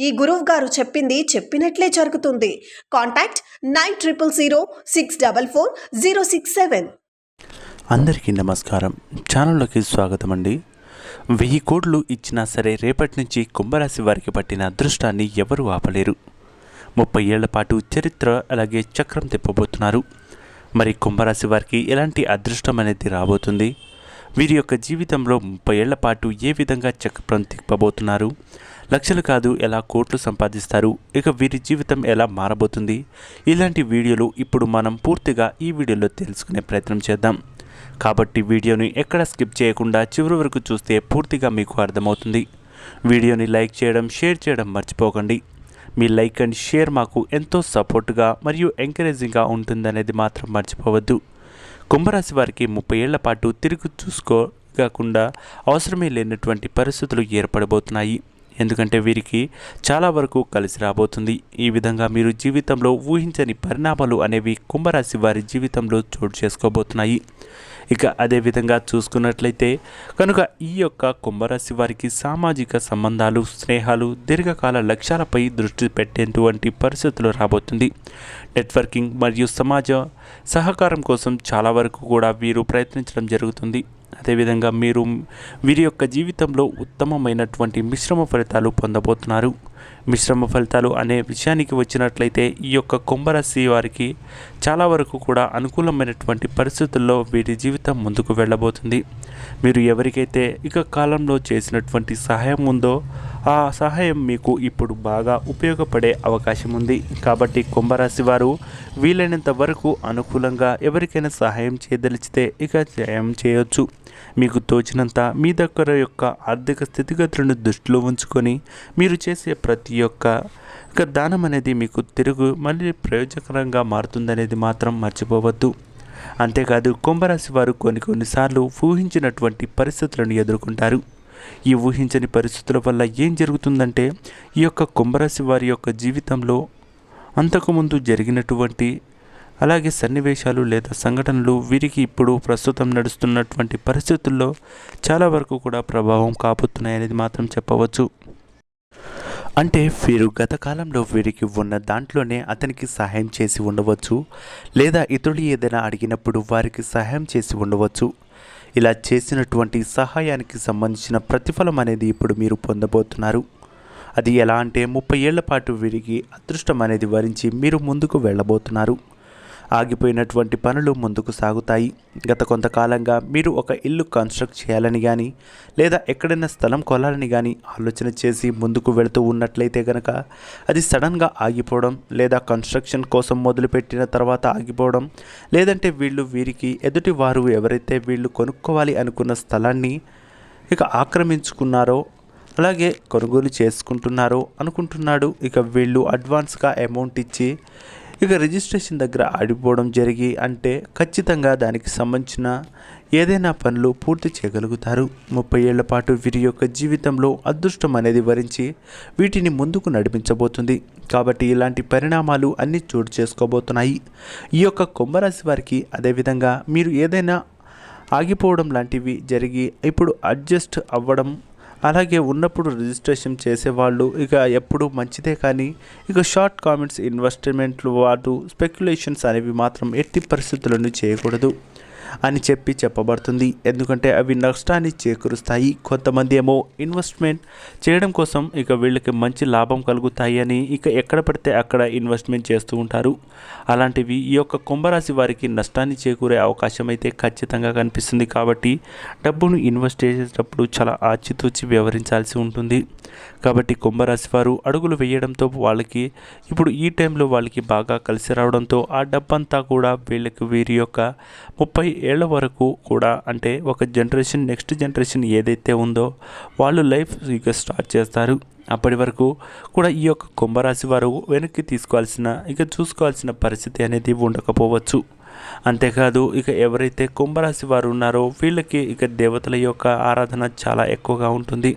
ఈ గురువు గారు చెప్పింది చెప్పినట్లే జరుగుతుంది. Contact nine triple zero six double four zero six seven. అందరికీ నమస్కారం. ఛానల్లోకి స్వాగతం అండి వెయ్యి కోట్లు ఇచ్చినా సరే రేపటి నుంచి కుంభరాశి వారికి పట్టిన అదృష్టాన్ని ఎవరూ ఆపలేరు. ముప్పై ఏళ్ళ పాటు చరిత్ర అలాగే చక్రం తిప్పబోతున్నారు. మరి కుంభరాశి వారికి ఎలాంటి అదృష్టం అనేది రాబోతుంది? వీరి యొక్క జీవితంలో ముప్పై ఏళ్ళ పాటు ఏ విధంగా చక్రం తిప్పబోతున్నారు? లక్షలు కాదు ఎలా కోట్లు సంపాదిస్తారు ఇక వీరి జీవితం ఎలా మారబోతుంది? ఇలాంటి వీడియోలు ఇప్పుడు మనం పూర్తిగా ఈ వీడియోలో తెలుసుకునే ప్రయత్నం చేద్దాం. కాబట్టి వీడియోని ఎక్కడ స్కిప్ చేయకుండా చివరి వరకు చూస్తే పూర్తిగా మీకు అర్థమవుతుంది. వీడియోని లైక్ చేయడం షేర్ చేయడం మర్చిపోకండి. మీ లైక్ అండ్ షేర్ మాకు ఎంతో సపోర్ట్గా మరియు ఎంకరేజింగ్గా ఉంటుందనేది మాత్రం మర్చిపోవద్దు. కుంభరాశి వారికి ముప్పై ఏళ్ళ పాటు తిరిగి చూసుకోకుండా అవసరమే లేనటువంటి పరిస్థితులు ఏర్పడబోతున్నాయి. ఎందుకంటే వీరికి చాలా వరకు కలిసి రాబోతుంది. ఈ విధంగా మీరు జీవితంలో ఊహించని పరిణామాలు అనేవి కుంభరాశి వారి జీవితంలో చోటు చేసుకోబోతున్నాయి. ఇక అదేవిధంగా చూసుకున్నట్లయితే కనుక ఈ యొక్క కుంభరాశి వారికి సామాజిక సంబంధాలు స్నేహాలు దీర్ఘకాల లక్ష్యాలపై దృష్టి పెట్టేటువంటి పరిస్థితులు రాబోతుంది. నెట్వర్కింగ్ మరియు సమాజ సహకారం కోసం చాలా వరకు కూడా వీరు ప్రయత్నించడం జరుగుతుంది. అదేవిధంగా మీరు వీరి యొక్క జీవితంలో ఉత్తమమైనటువంటి మిశ్రమ ఫలితాలు పొందబోతున్నారు. మిశ్రమ ఫలితాలు అనే విషయానికి వచ్చినట్లయితే ఈ యొక్క కుంభరాశి వారికి చాలా వరకు కూడా అనుకూలమైనటువంటి పరిస్థితుల్లో వీరి జీవితం ముందుకు వెళ్ళబోతుంది. మీరు ఎవరికైతే ఇక కాలంలో చేసినటువంటి సహాయం ఉందో ఆ సహాయం మీకు ఇప్పుడు బాగా ఉపయోగపడే అవకాశం ఉంది కాబట్టి కుంభరాశి వారు వీలైనంత వరకు అనుకూలంగా ఎవరికైనా సహాయం చేయదలిచితే ఇక సహాయం చేయొచ్చు. మీకు తోచినంత మీ దగ్గర యొక్క ఆర్థిక స్థితిగతులను దృష్టిలో ఉంచుకొని మీరు చేసే ప్రతి ఒక్క ఇక దానం అనేది మీకు తిరుగు మళ్ళీ ప్రయోజనకరంగా మారుతుందనేది మాత్రం మర్చిపోవద్దు. అంతేకాదు కుంభరాశి వారు కొన్ని కొన్నిసార్లు ఊహించినటువంటి పరిస్థితులను ఎదుర్కొంటారు. ఈ ఊహించని పరిస్థితుల వల్ల ఏం జరుగుతుందంటే ఈ యొక్క కుంభరాశి వారి యొక్క జీవితంలో అంతకుముందు జరిగినటువంటి అలాగే సన్నివేశాలు లేదా సంఘటనలు వీరికి ఇప్పుడు ప్రస్తుతం నడుస్తున్నటువంటి పరిస్థితుల్లో చాలా వరకు కూడా ప్రభావం కాబోతున్నాయనేది మాత్రం చెప్పవచ్చు. అంటే వీరు గత కాలంలో వీరికి ఉన్న దాంట్లోనే అతనికి సహాయం చేసి ఉండవచ్చు లేదా ఇతరులు ఏదైనా అడిగినప్పుడు వారికి సహాయం చేసి ఉండవచ్చు. ఇలా చేసినటువంటి సహాయానికి సంబంధించిన ప్రతిఫలం అనేది ఇప్పుడు మీరు పొందబోతున్నారు. అది ఎలా అంటే ముప్పై ఏళ్ళ పాటు విరిగి అదృష్టం అనేది వరించి మీరు ముందుకు వెళ్ళబోతున్నారు. ఆగిపోయినటువంటి పనులు ముందుకు సాగుతాయి. గత కొంతకాలంగా మీరు ఒక ఇల్లు కన్స్ట్రక్ట్ చేయాలని కానీ లేదా ఎక్కడైనా స్థలం కొనాలని కానీ ఆలోచన చేసి ముందుకు వెళుతూ ఉన్నట్లయితే కనుక అది సడన్గా ఆగిపోవడం లేదా కన్స్ట్రక్షన్ కోసం మొదలుపెట్టిన తర్వాత ఆగిపోవడం లేదంటే వీళ్ళు వీరికి ఎదుటి వారు ఎవరైతే వీళ్ళు కొనుక్కోవాలి అనుకున్న స్థలాన్ని ఇక ఆక్రమించుకున్నారో అలాగే కొనుగోలు చేసుకుంటున్నారో అనుకుంటున్నాడు ఇక వీళ్ళు అడ్వాన్స్గా అమౌంట్ ఇచ్చి ఇక రిజిస్ట్రేషన్ దగ్గర ఆడిపోవడం జరిగి అంటే ఖచ్చితంగా దానికి సంబంధించిన ఏదైనా పనులు పూర్తి చేయగలుగుతారు. ముప్పై ఏళ్ళ పాటు వీరి యొక్క జీవితంలో అదృష్టం అనేది వరించి వీటిని ముందుకు నడిపించబోతుంది. కాబట్టి ఇలాంటి పరిణామాలు అన్నీ చోటు చేసుకోబోతున్నాయి. ఈ యొక్క కుంభరాశి వారికి అదేవిధంగా మీరు ఏదైనా ఆగిపోవడం లాంటివి జరిగి ఇప్పుడు అడ్జస్ట్ అవ్వడం అలాగే ఉన్నప్పుడు రిజిస్ట్రేషన్ చేసేవాళ్ళు ఇక ఎప్పుడు మంచిదే కానీ ఇక షార్ట్ కామెంట్స్ ఇన్వెస్ట్మెంట్లు వాడు స్పెక్యులేషన్స్ అనేవి మాత్రం ఎట్టి పరిస్థితులను చేయకూడదు. అని చెప్పి చెప్పబడుతుంది. ఎందుకంటే అవి నష్టాన్ని చేకూరుస్తాయి. కొంతమంది ఏమో ఇన్వెస్ట్మెంట్ చేయడం కోసం ఇక వీళ్ళకి మంచి లాభం కలుగుతాయి అని ఇక ఎక్కడ పడితే అక్కడ ఇన్వెస్ట్మెంట్ చేస్తూ ఉంటారు. అలాంటివి ఈ యొక్క కుంభరాశి వారికి నష్టాన్ని చేకూరే అవకాశం అయితే ఖచ్చితంగా కనిపిస్తుంది. కాబట్టి డబ్బును ఇన్వెస్ట్ చేసేటప్పుడు చాలా ఆచితూచి వ్యవహరించాల్సి ఉంటుంది. కాబట్టి కుంభరాశి వారు అడుగులు వేయడంతో వాళ్ళకి ఇప్పుడు ఈ టైంలో వాళ్ళకి బాగా కలిసి రావడంతో ఆ డబ్బంతా కూడా వీళ్ళకి వీరి యొక్క ముప్పై ఏళ్ళ వరకు కూడా అంటే ఒక జనరేషన్ నెక్స్ట్ జనరేషన్ ఏదైతే ఉందో వాళ్ళు లైఫ్ ఇక స్టార్ట్ చేస్తారు. అప్పటి వరకు కూడా ఈ యొక్క కుంభరాశి వారు వెనక్కి తీసుకోవాల్సిన ఇక చూసుకోవాల్సిన పరిస్థితి అనేది ఉండకపోవచ్చు. అంతేకాదు ఇక ఎవరైతే కుంభరాశి వారు ఉన్నారో వీళ్ళకి ఇక దేవతల యొక్క ఆరాధన చాలా ఎక్కువగా ఉంటుంది.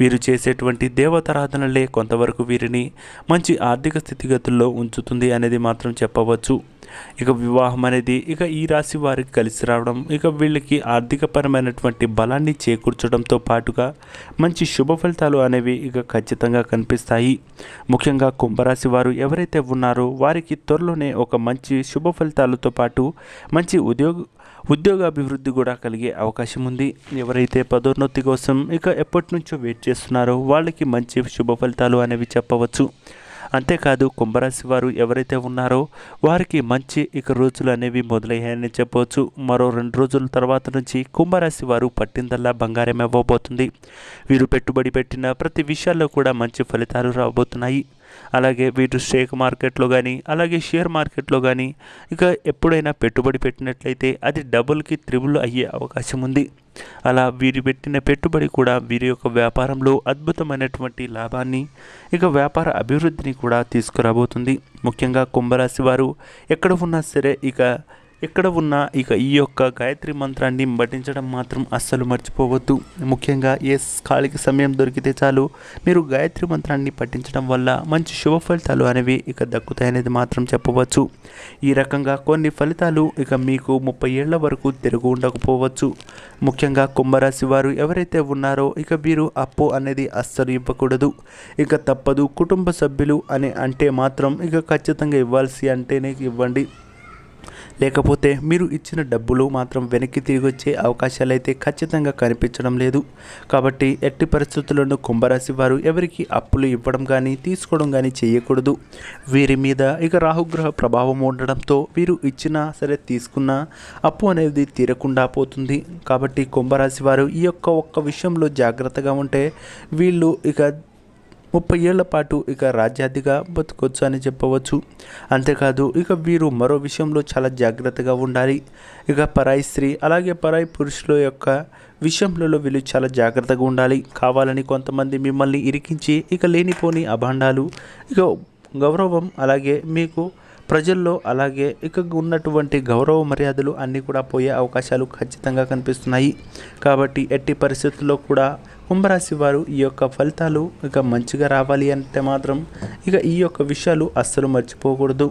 వీరు చేసేటువంటి దేవతారాధనలే కొంతవరకు వీరిని మంచి ఆర్థిక స్థితిగతుల్లో ఉంచుతుంది అనేది మాత్రం చెప్పవచ్చు. ఇక వివాహం అనేది ఇక ఈ రాశి వారికి కలిసి రావడం ఇక వీళ్ళకి ఆర్థికపరమైనటువంటి బలాన్ని చేకూర్చడంతో పాటుగా మంచి శుభ ఫలితాలు అనేవి ఇక ఖచ్చితంగా కనిపిస్తాయి. ముఖ్యంగా కుంభరాశి వారు ఎవరైతే ఉన్నారో వారికి త్వరలోనే ఒక మంచి శుభ ఫలితాలతో పాటు మంచి ఉద్యోగ ఉద్యోగాభివృద్ధి కూడా కలిగే అవకాశం ఉంది. ఎవరైతే పదోన్నతి కోసం ఇక ఎప్పటి నుంచో వెయిట్ చేస్తున్నారో వాళ్ళకి మంచి శుభ ఫలితాలు అనేవి చెప్పవచ్చు. అంతేకాదు కుంభరాశి వారు ఎవరైతే ఉన్నారో వారికి మంచి ఇక రోజులు అనేవి మొదలయ్యాయని చెప్పవచ్చు. మరో రెండు రోజుల తర్వాత నుంచి కుంభరాశి వారు పట్టిందల్లా బంగారం ఇవ్వబోతుంది. వీరు పెట్టుబడి పెట్టిన ప్రతి విషయాల్లో కూడా మంచి ఫలితాలు రాబోతున్నాయి. అలాగే వీరు స్టేక్ మార్కెట్లో కానీ అలాగే షేర్ మార్కెట్లో కానీ ఇక ఎప్పుడైనా పెట్టుబడి పెట్టినట్లయితే అది డబుల్కి త్రిబుల్ అయ్యే అవకాశం ఉంది. అలా వీరు పెట్టిన పెట్టుబడి కూడా వీరి యొక్క వ్యాపారంలో అద్భుతమైనటువంటి లాభాన్ని ఇక వ్యాపార అభివృద్ధిని కూడా తీసుకురాబోతుంది. ముఖ్యంగా కుంభరాశి వారు ఎక్కడ ఉన్నా సరే ఇక ఇక్కడ ఉన్న ఇక ఈ యొక్క గాయత్రి మంత్రాన్ని పఠించడం మాత్రం అస్సలు మర్చిపోవద్దు. ముఖ్యంగా ఏ ఖాళీకి సమయం దొరికితే చాలు. మీరు గాయత్రి మంత్రాన్ని పఠించడం వల్ల మంచి శుభ ఫలితాలు అనేవి ఇక దక్కుతాయనేది మాత్రం చెప్పవచ్చు. ఈ రకంగా కొన్ని ఫలితాలు ఇక మీకు ముప్పై ఏళ్ళ వరకు తిరుగు ఉండకపోవచ్చు. ముఖ్యంగా కుంభరాశి వారు ఎవరైతే ఉన్నారో ఇక వీరు అప్పు అనేది అస్సలు ఇవ్వకూడదు. ఇక తప్పదు కుటుంబ సభ్యులు అని అంటే మాత్రం ఇక ఖచ్చితంగా ఇవ్వాల్సి అంటేనే ఇవ్వండి. లేకపోతే మీరు ఇచ్చిన డబ్బులు మాత్రం వెనక్కి తిరిగి వచ్చే అవకాశాలు అయితే ఖచ్చితంగా కనిపించడం లేదు. కాబట్టి ఎట్టి పరిస్థితుల్లోనూ కుంభరాశి వారు ఎవరికి అప్పులు ఇవ్వడం కానీ తీసుకోవడం కానీ చేయకూడదు. వీరి మీద ఇక రాహుగ్రహ ప్రభావం ఉండడంతో వీరు ఇచ్చినా సరే తీసుకున్న అప్పు అనేది తీరకుండా పోతుంది. కాబట్టి కుంభరాశి వారు ఈ యొక్క ఒక్క విషయంలో జాగ్రత్తగా ఉంటే వీళ్ళు ఇక ముప్పై ఏళ్ళ పాటు ఇక రాజ్యాధిగా బతకొచ్చు అని చెప్పవచ్చు. అంతేకాదు ఇక వీరు మరో విషయంలో చాలా జాగ్రత్తగా ఉండాలి. ఇక పరాయి స్త్రీ అలాగే పరాయి పురుషుల యొక్క విషయంలో వీళ్ళు చాలా జాగ్రత్తగా ఉండాలి. కావాలని కొంతమంది మిమ్మల్ని ఇరికించి ఇక లేనిపోని అభాండాలు ఇక గౌరవం అలాగే మీకు ప్రజల్లో అలాగే ఇక ఉన్నటువంటి గౌరవ మర్యాదలు అన్నీ కూడా పోయే అవకాశాలు ఖచ్చితంగా కనిపిస్తున్నాయి. కాబట్టి ఎట్టి పరిస్థితుల్లో కూడా కుంభరాశి వారు ఈ యొక్క ఫలితాలు ఇక మంచిగా రావాలి అంటే మాత్రం ఇక ఈ యొక్క విషయాలు అస్సలు మర్చిపోకూడదు.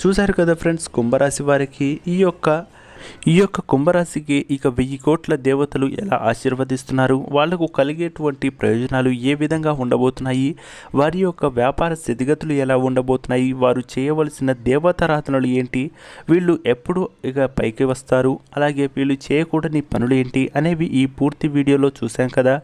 చూశారు కదా ఫ్రెండ్స్ కుంభరాశి వారికి ఈ యొక్క ఈ యొక్క కుంభరాశికి ఇక వెయ్యి కోట్ల దేవతలు ఎలా ఆశీర్వదిస్తున్నారు? వాళ్ళకు కలిగేటువంటి ప్రయోజనాలు ఏ విధంగా ఉండబోతున్నాయి? వారి యొక్క వ్యాపార స్థితిగతులు ఎలా ఉండబోతున్నాయి? వారు చేయవలసిన దేవతారాధనలు ఏంటి? వీళ్ళు ఎప్పుడు ఇక పైకి వస్తారు? అలాగే వీళ్ళు చేయకూడని పనులు ఏంటి? అనేవి ఈ పూర్తి వీడియోలో చూసాం కదా.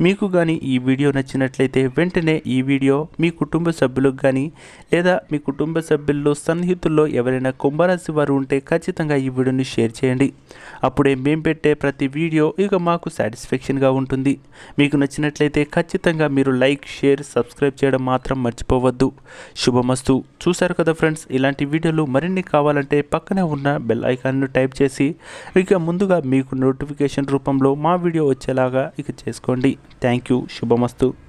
మీకు కానీ ఈ వీడియో నచ్చినట్లయితే వెంటనే ఈ వీడియో మీ కుటుంబ సభ్యులకు కానీ లేదా మీ కుటుంబ సభ్యుల్లో సన్నిహితుల్లో ఎవరైనా కుంభరాశి వారు ఉంటే ఖచ్చితంగా ఈ వీడియోని షేర్ చేయండి. అప్పుడే మేము పెట్టే ప్రతి వీడియో ఇక మాకు సాటిస్ఫాక్షన్గా ఉంటుంది. మీకు నచ్చినట్లయితే ఖచ్చితంగా మీరు లైక్ షేర్ సబ్స్క్రైబ్ చేయడం మాత్రం మర్చిపోవద్దు. శుభమస్తు. చూశారు కదా ఫ్రెండ్స్ ఇలాంటి వీడియోలు మరిన్ని కావాలంటే పక్కనే ఉన్న బెల్ ఐకాన్ను టైప్ చేసి ఇక ముందుగా మీకు నోటిఫికేషన్ రూపంలో మా వీడియో వచ్చేలాగా ఇక చేసుకోండి. Thank you Subhamastu.